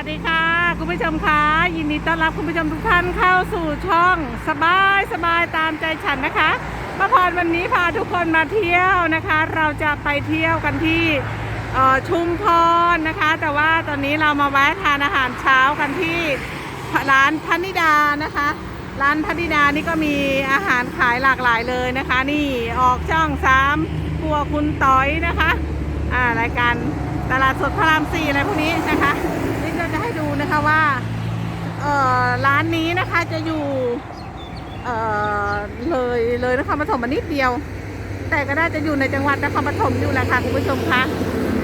วัสดีค่ะ คุณผู้ชมคะยินดีต้อนรับคุณผู้ชมทุกท่านเข้าสู่ช่องสบายสบายตามใจฉันนะคะป้าพรวันนี้พาทุกคนมาเที่ยวนะคะ เราจะไปเที่ยวกันที่ชุมพรนะคะ แต่ว่าตอนนี้เรามาแวะทานอาหารเช้ากันที่ร้านพนิดานะคะ ร้านพนิดานี่ก็มีอาหารขายหลากหลายเลยนะคะ นี่ออกช่องสามครัวคุณต้อยนะคะอ่ารายการตลาดสดพระรามสี่อะไรพวกนี้นะคะ นะคะว่าร้านนี้นะคะจะอยู่เเลยเลยนครปฐมมานิดเดียว แต่ก็น่าจะอยู่ในจังหวัดนครปฐมอยู่แหละค่ะคุณผู้ชมคะ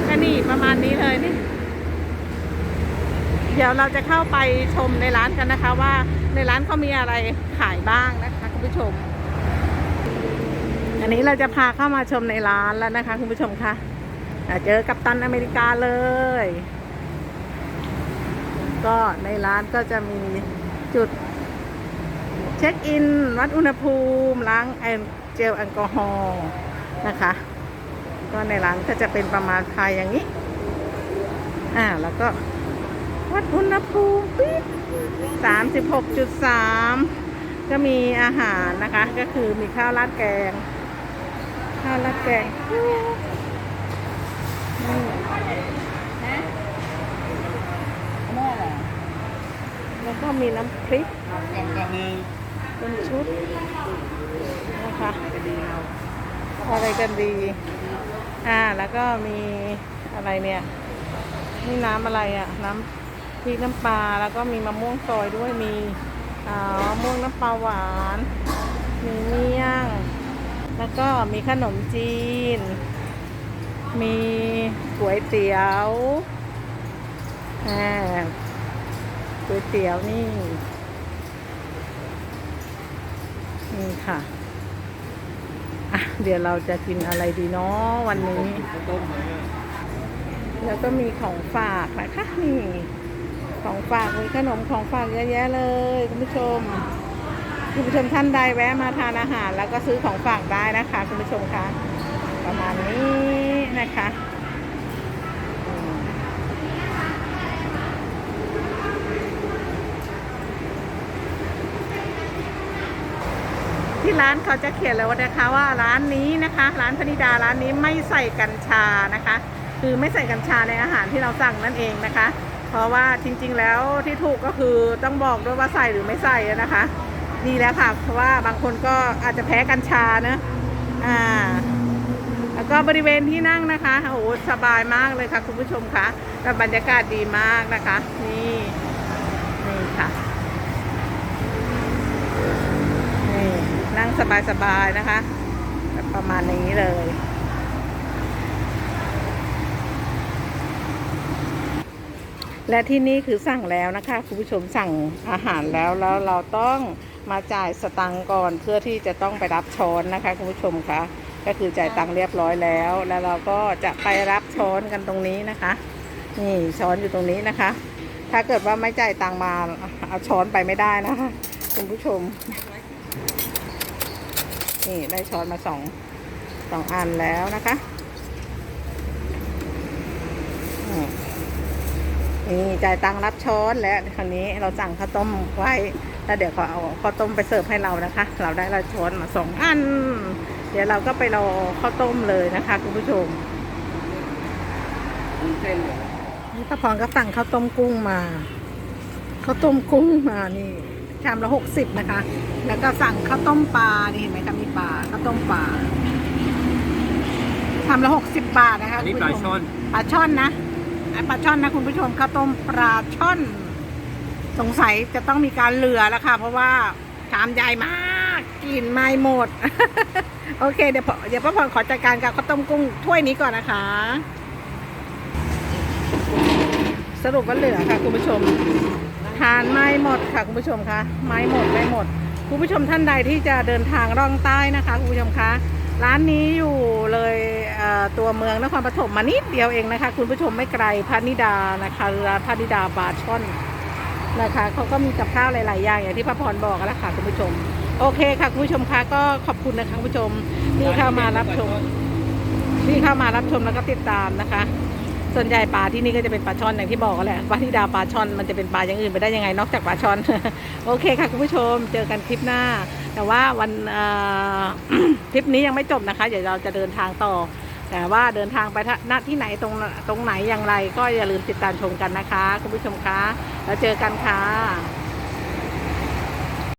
ก็นี่ประมาณนี้เลยนี่ เดี๋ยวเราจะเข้าไปชมในร้านกันนะคะ ว่าในร้านเขามีอะไรขายบ้างนะคะคุณผู้ชม อันนี้เราจะพาเข้ามาชมในร้านแล้วนะคะคุณผู้ชมค่ะเจอกับตันอเมริกาเลย ก็ในร้านก็จะมีจุดเช็คอิน วัดอุณหภูมิ ล้างแอลเจลแอลกอฮอล์นะคะ ก็ในร้านก็จะเป็นประมาณภายอย่างนี้ อ่าแล้วก็วัดอุณหภูมิปี๊ดสามสิบหกจุดสามก็มีอาหารนะคะ ก็คือมีข้าวราดแกง ข้าวราดแกงนี่แล้ว ก็มีน้ำพริกเป็นชุดนะคะอะไรกันดี อ่า แล้วก็มีอะไรเนี่ย นี่น้ำอะไรอะ่ะ น้ำพริกน้ำปลา แล้วก็มีมะม่วงซอยด้วย มีอ่ามะม่วงน้ำปลาหวาน มีเมี่ยง แล้วก็มีขนมจีน มีก๋วยเตี๋ยวอ่า ก๋วยเตี๋ยวนี่ นี่ค่ะ อะ เดี๋ยวเราจะกินอะไรดีเนาะวันนี้ แล้วก็มีของฝากนะคะนี่ ของฝากมีขนมของฝากเยอะแยะเลยคุณผู้ชมคุณผู้ชมท่านใดแวะมาทานอาหาร แล้วก็ซื้อของฝากได้นะคะ คุณผู้ชมคะประมาณนี้นะคะอืมที่ ร้านเขาจะเขียนเลยว่านะคะว่าร้านนี้นะคะ ร้านพนิดาร้านนี้ไม่ใส่กัญชานะคะ คือไม่ใส่กัญชาในอาหารที่เราสั่งนั่นเองนะคะ เพราะว่าจริงๆแล้วที่ถูกก็คือต้องบอกด้วยว่าใส่หรือไม่ใส่นะคะ ดีแล้วค่ะ เพราะว่าบางคนก็อาจจะแพ้กัญชานะอ่าแล้วก็บริเวณที่นั่งนะคะโอ้สบายมากเลยค่ะคุณผู้ชมคะและบรรยากาศดีมากนะค่ะนี่ นั่งสบายๆนะคะประมาณนี้เลย และที่นี่คือสั่งแล้วนะคะคุณผู้ชมสั่งอาหารแล้วแล้วเราต้องมาจ่ายสตังก่อนเพื่อที่จะต้องไปรับช้อนนะคะคุณผู้ชมคะก็คือจ่ายตังเรียบร้อยแล้ว แล้วเราก็จะไปรับช้อนกันตรงนี้นะคะ นี่ช้อนอยู่ตรงนี้นะคะ ถ้าเกิดว่าไม่จ่ายตังมาเอาช้อนไปไม่ได้นะคะคุณผู้ชม นี่ได้ช้อนมาสองสองอันแล้วนะคะนี่จ่ายตังรับช้อนแล้วคราวนี้เราสั่งข้าวต้มไว้แล้วเดี๋ยวเขาเอาข้าวต้มไปเสิร์ฟให้เรานะคะ เราได้ละช้อนมาสองอัน เดี๋ยวเราก็ไปรอข้าวต้มเลยนะคะคุณผู้ชมนี่ป้าพรก็สั่งข้าวต้มกุ้งมาข้าวต้มกุ้งมานี่ ชามละหกสิบนะคะ แล้วก็สั่งข้าวต้มปลา นี่เห็นไหมคะมีปลาข้าวต้มปลาชามละหกสิบบาทนะคะอันนี้คุณปลาผู้ชมช่อน ปลาช่อนนะไอ้ปลาช่อนนะคุณผู้ชมข้าวต้มปลาช่อน สงสัยจะต้องมีการเหลือแล้วค่ะ เพราะว่าชามใหญ่มากกินไม่หมด โอเค เดี๋ยวพอเดี๋ยวพ่อพรขอจัดการกับข้าวต้มกุ้งถ้วยนี้ก่อนนะคะ สรุปว่าเหลือค่ะคุณผู้ชม ทานไม่หมดค่ะคุณผู้ชมคะไม่หมดไม่หมดคุณผู้ชมท่านใดที่จะเดินทางร่องใต้นะคะคุณผู้ชมคะร้านนี้อยู่เลยเตัวเมืองนครปฐมมานิดเดียวเองนะคะ คุณผู้ชมไม่ไกลพระนิดานะคะร้านพระนิดาบาช่อนนะคะเขาก็มีกับข้าวหลาย ๆ อย่างอย่างที่พระพรบอกแล้วค่ะคุณผู้ชม โอเคค่ะคุณผู้ชมคะก็ขอบคุณนะคะคุณผู้ชมที่เข้ามารับชมที่เข้ามารับชมแล้วก็ติดตามนะคะ ส่วนใหญ่ปลาที่นี่ก็จะเป็นปลาช่อนอย่างที่บอกแหละปลาที่ดาวปลาช่อนมันจะเป็นปลาอย่างอื่นไปได้ยังไงนอกจากปลาช่อน โอเคค่ะคุณผู้ชมเจอกันคลิปหน้า แต่ว่าวันคลิปนี้ยังไม่จบนะคะเดี๋ยวเราจะเดินทางต่อ แต่ว่าเดินทางไปณที่ไหนตรงตรงไหนอย่างไร ก็อย่าลืมติดตามชมกันนะคะ คุณผู้ชมคะแล้วเจอกันค่ะ